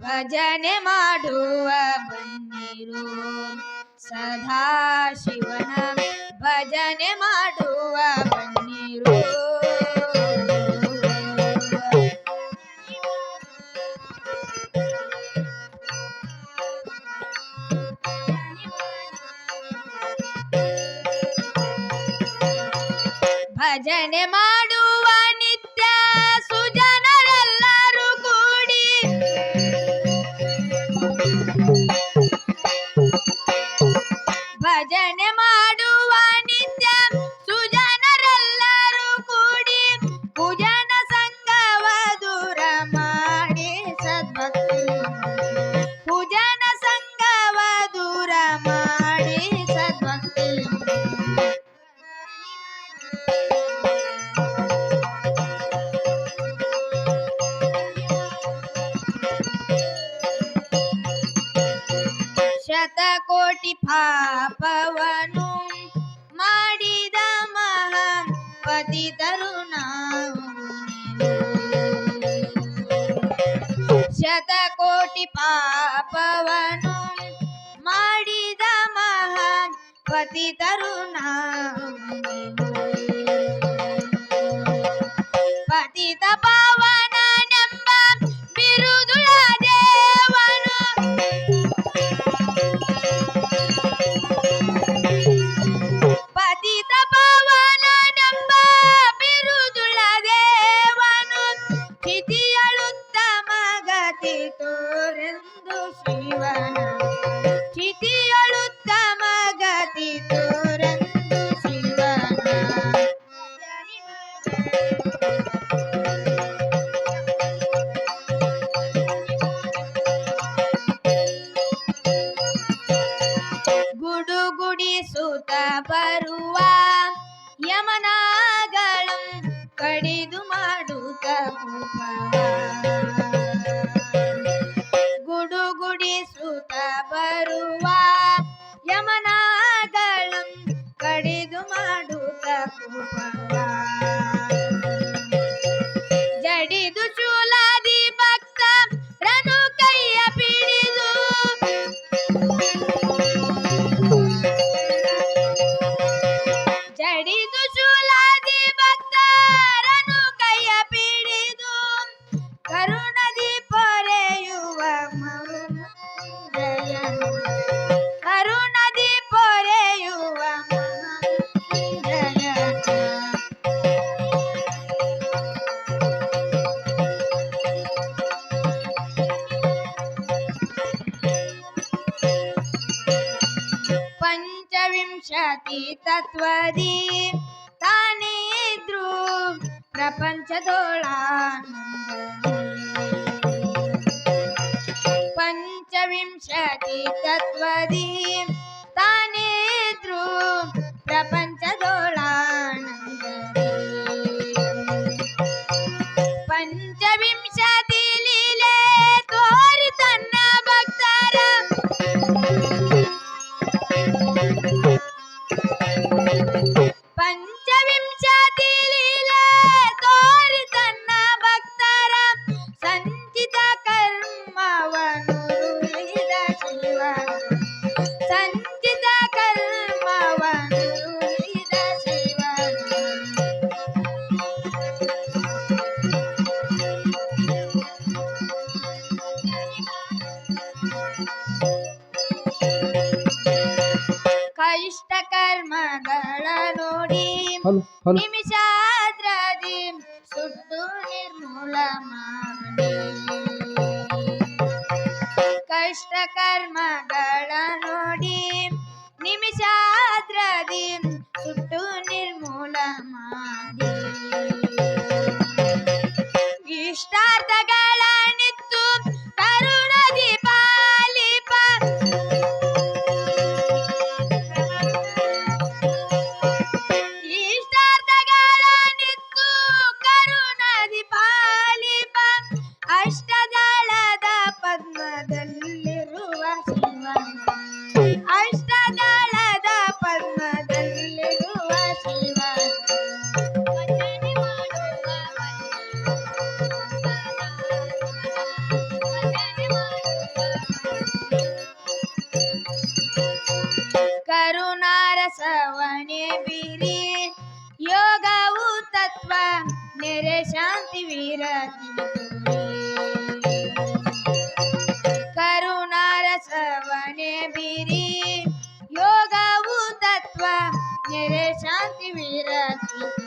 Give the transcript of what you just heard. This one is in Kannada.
ಭಜನೆ ಮಾಡುವ ಬಂದಿರು ಸದಾ ಶಿವನ ಭಜನೆ ಮಾಡುವ ನಿತ್ಯ ಸುಜನರೆಲ್ಲರೂ ಕೂಡಿ. ಭಜನೆ ಮಾಡುವ ನಿತ್ಯ ಸುಜನರೆಲ್ಲರೂ ಕೂಡಿ ಪೂಜನ ಸಂಗವ ದೂರ ಮಾಡಿ ಸದ್ಭಕ್ತಿ. ಶತಕೋಟಿ ಪಾಪವನು ಮಾಡಿದ ಮಹಾನ್ ಪತಿತರು ನಾವು ಶತಕೋಟಿ ಪಾಪವನು ಮಾಡಿದ ಮಹಾನ್ ಪತಿತರು ನಾವು ಗುಡುಗುಡಿಸುತ್ತ ಬರುವ ಯಮನಗಳು ಕಡಿದು ಮಾಡುತ್ತ. ಗುಡುಗುಡಿಸುತ್ತ ಬರುವ ಪಂಚವಿಂಶತಿ ತತ್ವದಿ ತಾನೇ ಇದ್ರು ಪ್ರಪಂಚದೋಳ ಪಂಚವಿಂಶತಿ ತತ್ವದಿ ತಾನೇ ಕಷ್ಟ ಕರ್ಮಗಳ ನೋಡಿ. ನಿಮಿಷಾದ್ರದಿ ಸುಟ್ಟು ನಿರ್ಮೂಲ ಮಾಡಿ ಕಷ್ಟ ಕರ್ಮಗಳ ನೋಡಿ. ನಿಮಿಷಾದ್ರದಿ ಸುಟ್ಟು ನಿರ್ಮೂಲ ಮಾಡಿ परमात्मा मेरे शांति वीर करुणा रसवने बीरी योग तत्व मेरे शांति वीर की